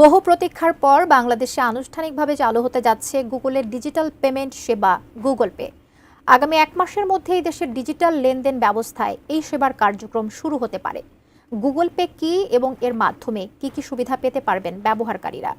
বহু প্রতীক্ষার পর বাংলাদেশে আনুষ্ঠানিকভাবে চালু হতে যাচ্ছে গুগলের ডিজিটাল পেমেন্ট সেবা, গুগল পে। আগামী এক মাসের মধ্যেই দেশের ডিজিটাল লেনদেন ব্যবস্থায় এই সেবার কার্যক্রম শুরু হতে পারে। গুগল পে কি এবং এর মাধ্যমে কি কি সুবিধা পেতে পারবেন ব্যবহারকারীরা?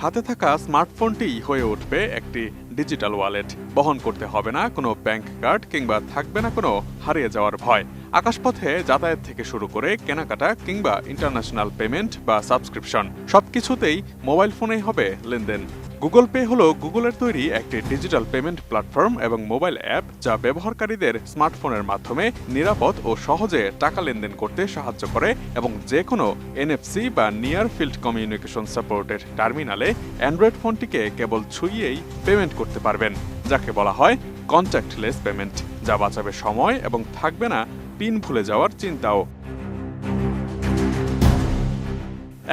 হাতে থাকা স্মার্টফোনটিই হয়ে উঠবে একটি ডিজিটাল ওয়ালেট। বহন করতে হবে না কোনো ব্যাংক কার্ড কিংবা থাকবে না কোনো হারিয়ে যাওয়ার ভয়। আকাশপথে যাতায়াত থেকে শুরু করে কেনাকাটা কিংবা ইন্টারন্যাশনাল পেমেন্ট বা সাবস্ক্রিপশন সবকিছুতেই মোবাইল ফোনেই হবে লেনদেন। গুগল পে হলো গুগলের তৈরি একটি ডিজিটাল পেমেন্ট প্ল্যাটফর্ম এবং মোবাইল অ্যাপ যা ব্যবহারকারীদের স্মার্টফোনের মাধ্যমে নিরাপদ ও সহজে টাকা লেনদেন করতে সাহায্য করে এবং যে কোনো এনএফসি বা নিয়ার ফিল্ড কমিউনিকেশন সাপোর্টের টার্মিনালে অ্যান্ড্রয়েড ফোনটিকে কেবল ছুঁয়েই পেমেন্ট করতে পারবেন, যাকে বলা হয় কন্ট্যাক্টলেস পেমেন্ট যা বাঁচাবে সময় এবং থাকবে না পিন ভুলে যাওয়ার চিন্তাও।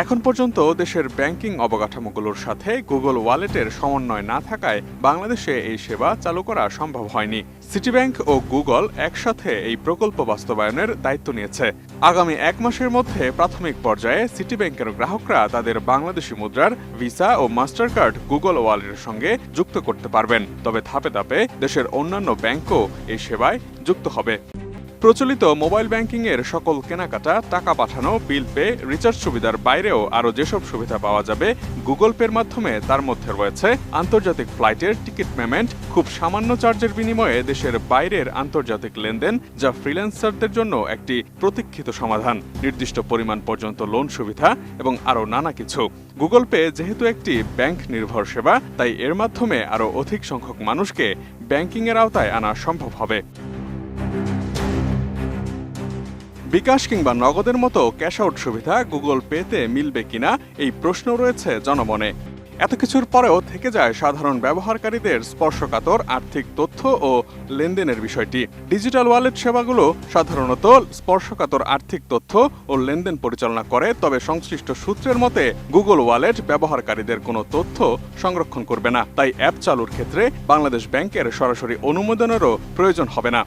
এখন পর্যন্ত দেশের ব্যাংকিং অবকাঠামোগুলোর সাথে গুগল ওয়ালেটের সমন্বয় না থাকায় বাংলাদেশে এই সেবা চালু করা সম্ভব হয়নি। সিটি ব্যাংক ও গুগল একসাথে এই প্রকল্প বাস্তবায়নের দায়িত্ব নিয়েছে। আগামী এক মাসের মধ্যে প্রাথমিক পর্যায়ে সিটি ব্যাংকের গ্রাহকরা তাদের বাংলাদেশি মুদ্রার ভিসা ও মাস্টার কার্ড গুগল ওয়ালেটের সঙ্গে যুক্ত করতে পারবেন। তবে ধাপে ধাপে দেশের অন্যান্য ব্যাংকও এই সেবায় যুক্ত হবে। প্রচলিত মোবাইল ব্যাংকিং এর সকল কেনাকাটা, টাকা পাঠানো, বিল পে, রিচার্জ সুবিধার বাইরেও আরও যেসব সুবিধা পাওয়া যাবে, গুগল পের মাধ্যমে তার মধ্যে রয়েছে আন্তর্জাতিক ফ্লাইটের টিকিট পেমেন্ট, খুব সামান্য চার্জের বিনিময়ে দেশের বাইরের আন্তর্জাতিক লেনদেন, যা ফ্রিল্যান্সারদের জন্য একটি প্রতীক্ষিত সমাধান, নির্দিষ্ট পরিমাণ পর্যন্ত লোন সুবিধা এবং আরও নানা কিছু। গুগল পে যেহেতু একটি ব্যাংক নির্ভর সেবা, তাই এর মাধ্যমে আরও অধিক সংখ্যক মানুষকে ব্যাংকিংয়ের আওতায় আনা সম্ভব হবে। বিকাশ কিংবা নগদের মতো ক্যাশ আউট সুবিধা গুগল পেতে মিলবে কিনা এই প্রশ্ন রয়েছে জনমনে। এত কিছুর পরেও থেকে যায় সাধারণ ব্যবহারকারীদের স্পর্শকাতর আর্থিক তথ্য ও লেনদেনের বিষয়টি। ডিজিটাল ওয়ালেট সেবাগুলো সাধারণত স্পর্শকাতর আর্থিক তথ্য ও লেনদেন পরিচালনা করে, তবে সংশ্লিষ্ট সূত্রের মতে গুগল ওয়ালেট ব্যবহারকারীদের কোনো তথ্য সংরক্ষণ করবে না। তাই অ্যাপ চালুর ক্ষেত্রে বাংলাদেশ ব্যাংকের সরাসরি অনুমোদনেরও প্রয়োজন হবে না।